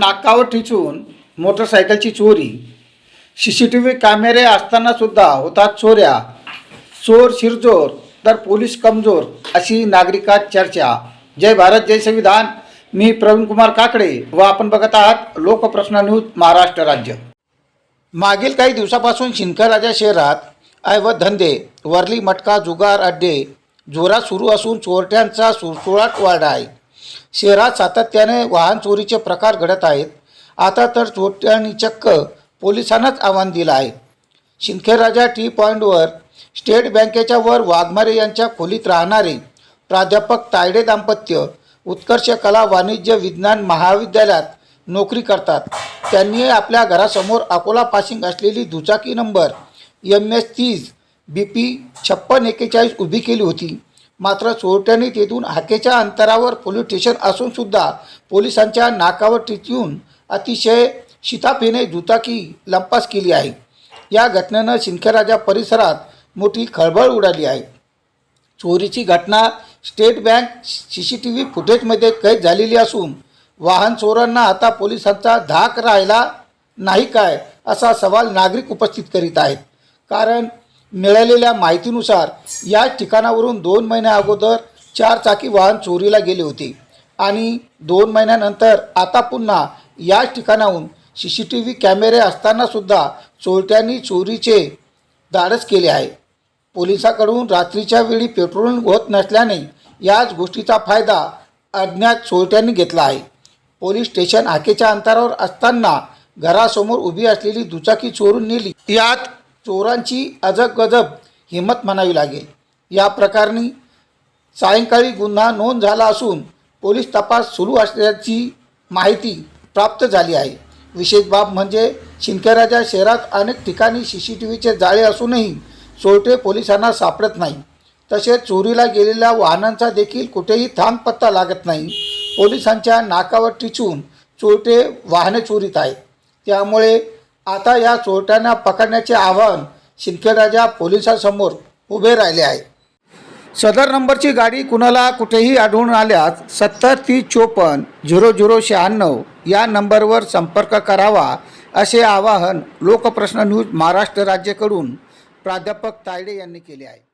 नाकावर ठिचून मोटरसायकलची चोरी. C C T V कॅमेरे असतानासुद्धा होतात चोऱ्या. चोर शिरजोर तर पोलीस कमजोर अशी नागरिकात चर्चा. जय भारत जय संविधान. मी प्रवीण कुमार काकडे व आपण बघत आहात लोकप्रश्न न्यूज महाराष्ट्र राज्य. मागील काही दिवसापासून शिंदखेडराजा शहरात ऐवत धंदे वरली मटका जुगार अड्डे जोरात सुरू असून चोरट्यांचा सुळसुळाट वाढ आहे. शहरात सातत्याने वाहन चोरीचे प्रकार घडत आहेत. आता तर चोरट्यांनी चक्क पोलिसांनाच आव्हान दिलं आहे. शिंखेराजा टी पॉईंटवर स्टेट बँकेच्या वर वाघमारे यांच्या खोलीत राहणारे प्राध्यापक तायडे दाम्पत्य उत्कर्ष कला वाणिज्य विज्ञान महाविद्यालयात नोकरी करतात. त्यांनी आपल्या घरासमोर अकोला पासिंग असलेली दुचाकी नंबर एम एस तीस बी पी छप्पन एक्केचाळीस उभी केली होती. मात्र चोरट्यांनी तेथून हाकेच्या अंतरावर पोलीस स्टेशन असूनसुद्धा पोलिसांच्या नाकावर टिचून अतिशय शिताफीने दुचाकी लंपास केली आहे. या घटनेनं शिंदखेडराजा परिसरात मोठी खळबळ उडाली आहे. चोरीची घटना state bank C C T V फुटेजमध्ये कैद झालेली असून वाहन चोरांना आता पोलिसांचा धाक राहिला नाही काय असा सवाल नागरिक उपस्थित करीत आहेत. कारण मिळालेल्या माहितीनुसार या ठिकाणावरून दोन महिन्या अगोदर चार चाकी वाहन चोरीला गेले होते. आणि दोन महिन्यानंतर आता पुन्हा याच ठिकाणाहून सी सी टी व्ही कॅमेरे असतानासुद्धा चोरट्यांनी चोरीचे धाडस केले आहे. पोलिसाकडून रात्रीच्या वेळी पेट्रोलिंग होत नसल्याने याच गोष्टीचा फायदा अज्ञात चोरट्यांनी घेतला आहे. पोलीस स्टेशन हाकेच्या अंतरावर असताना घरासमोर उभी असलेली दुचाकी चोरून नेली. यात चोरांची अजब गजब हिंमत म्हणावी लागेल. या प्रकरणी सायंकाळी गुन्हा नोंद झाला असून पोलीस तपास सुरू असल्याची माहिती प्राप्त झाली आहे. विशेष बाब म्हणजे शिंदखेडराजा शहरात अनेक ठिकाणी सी सी टी व्हीचे जाळे असूनही चोरटे पोलिसांना सापडत नाही. तसेच चोरीला गेलेल्या वाहनांचा देखील कुठेही थांब पत्ता लागत नाही. पोलिसांच्या नाकावर टिचून चोरटे वाहने चोरीत आहेत. त्यामुळे आता या चोरट्यांना पकडण्याचे आव्हान शिंदखेडराजा पोलिसांसमोर उभे राहिले आहे. सदर नंबरची गाडी कुणाला कुठेही आढळून आल्यास सत्तर तीस चोपन्न झिरो झिरो शहाण्णव या नंबरवर संपर्क करावा असे आवाहन लोकप्रश्न न्यूज महाराष्ट्र राज्याकडून प्राध्यापक तायडे यांनी केले आहे.